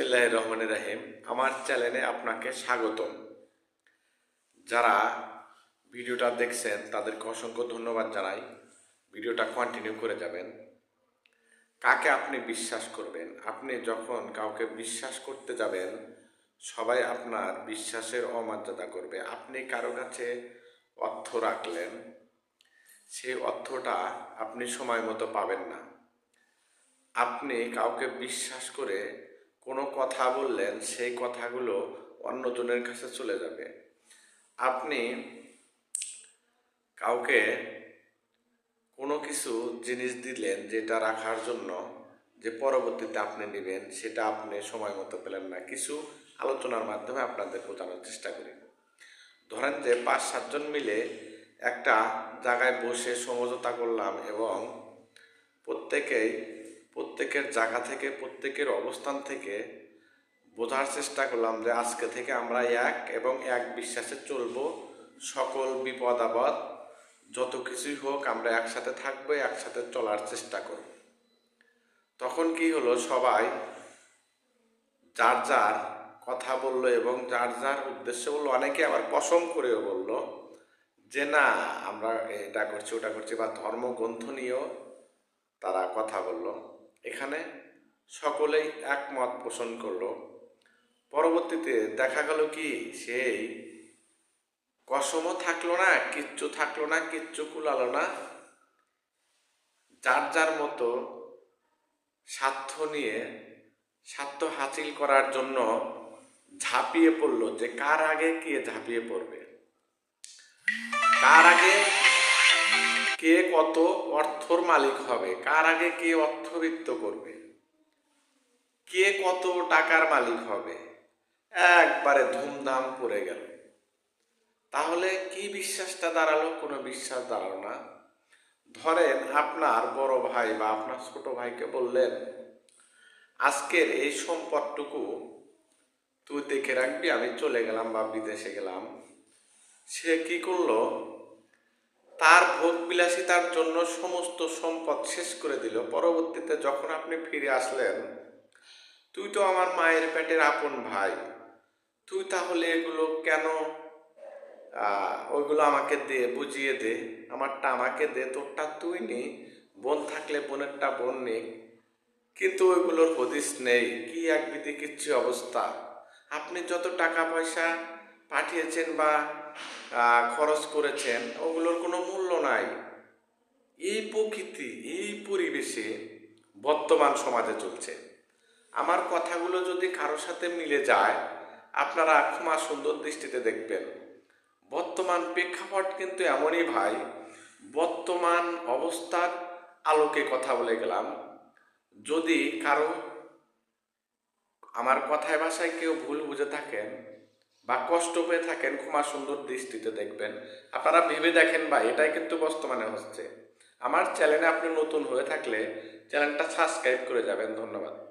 বিসমিল্লাহ রহমান রাহিম। আমার চ্যানেলে আপনাকে স্বাগতম। যারা ভিডিওটা দেখছেন, তাদেরকে অসংখ্য ধন্যবাদ জানাই। ভিডিওটা কন্টিনিউ করে যাবেন। কাকে আপনি বিশ্বাস করবেন? আপনি যখন কাউকে বিশ্বাস করতে যাবেন, সবাই আপনার বিশ্বাসের অমর্যাদা করবে। আপনি কারও কাছে অর্থ রাখলেন, সেই অর্থটা আপনি সময় মতো পাবেন না। আপনি কাউকে বিশ্বাস করে কোনো কথা বললেন, সেই কথাগুলো অন্যজনের কাছে চলে যাবে। আপনি কাউকে কোনো কিছু জিনিস দিলেন যেটা রাখার জন্য যে পরবর্তীতে আপনি নেবেন, সেটা আপনি সময় মতো পেলেন না, কিছু আলোচনার মাধ্যমে আপনাদের বোঝানোর চেষ্টা করি। ধরেন যে পাঁচ সাতজন মিলে একটা জায়গায় বসে সমঝোতা করলাম এবং প্রত্যেকেই প্রত্যেকের জায়গা থেকে, প্রত্যেকের অবস্থান থেকে বোঝার চেষ্টা করলাম যে আজকে থেকে আমরা এক এবং এক বিশ্বাসে চলবো। সকল বিপদ, আপদ, যত কিছুই হোক আমরা একসাথে থাকব, একসাথে চলার চেষ্টা করব। তখন কি হলো সবাই যার যার কথা বলল এবং যার যার উদ্দেশ্য বলল। অনেকে আবার কসম করেও বলল যে না, আমরা এটা করছি, ওটা করছি বা ধর্মগ্রন্থ নিয়েও তারা কথা বলল। এখানে সকলেই একমত পোষণ করল। পরবর্তীতে দেখা গেল কি, সেই কসমও থাকল না, কিচ্ছু থাকল না, কিচ্ছু কুলালো না। যার যার মতো স্বার্থ নিয়ে, স্বার্থ হাসিল করার জন্য ঝাঁপিয়ে পড়ল যে কার আগে কে ঝাঁপিয়ে পড়বে। কার আগে কে কত অর্থর মালিক হবে? কার আগে কে অর্থবিত্ত করবে? কে কত টাকার মালিক হবে? একবারে ধুমধাম পড়ে গেল। তাহলে কি বিশ্বাসটা দাঁড়াল? কোনো বিশ্বাস দাঁড়াল না। ধরেন আপনার বড় ভাই বা আপনার ছোট ভাইকে বললেন, আজকের এই সম্পদটুকু তুই দেখে রাখবি, আমি চলে গেলাম বা বিদেশে গেলাম। সে কি করল? তার ভোগ বিলাসিতার জন্য সমস্ত সম্পদ শেষ করে দিল। পরবর্তীতে যখন আপনি ফিরে আসলেন, তুই তো আমার মায়ের পেটের আপন ভাই, তুই তাহলে এগুলো কেন ওইগুলো আমাকে দে, বুঝিয়ে দে, আমারটা আমাকে দে, তোরটা তুই নি, বোন থাকলে বোনেরটা বোন নে, কিন্তু ওইগুলোর হদিস নেই, কি এক বিধি কিচ্ছু অবস্থা? আপনি যত টাকা পয়সা পাঠিয়েছেন বা খরচ করেছেন, ওগুলোর কোনো মূল্য নাই। এই প্রকৃতি, এই পরিবেশে বর্তমান সমাজে চলছে। আমার কথাগুলো যদি কারোর সাথে মিলে যায়, আপনারা ক্ষমা সুন্দর দৃষ্টিতে দেখবেন। বর্তমান প্রেক্ষাপট কিন্তু এমনই ভাই, বর্তমান অবস্থার আলোকে কথা বলে গেলাম। যদি কারও আমার কথায় ভাষায় কেউ ভুল বুঝে থাকেন বা কষ্ট পেয়ে থাকেন, ক্ষমা সুন্দর দৃষ্টিতে দেখবেন। আপনারা ভেবে দেখেন বা এটাই কিন্তু বর্তমানে হচ্ছে। আমার চ্যানেলে আপনি নতুন হয়ে থাকলে চ্যানেলটা সাবস্ক্রাইব করে যাবেন। ধন্যবাদ।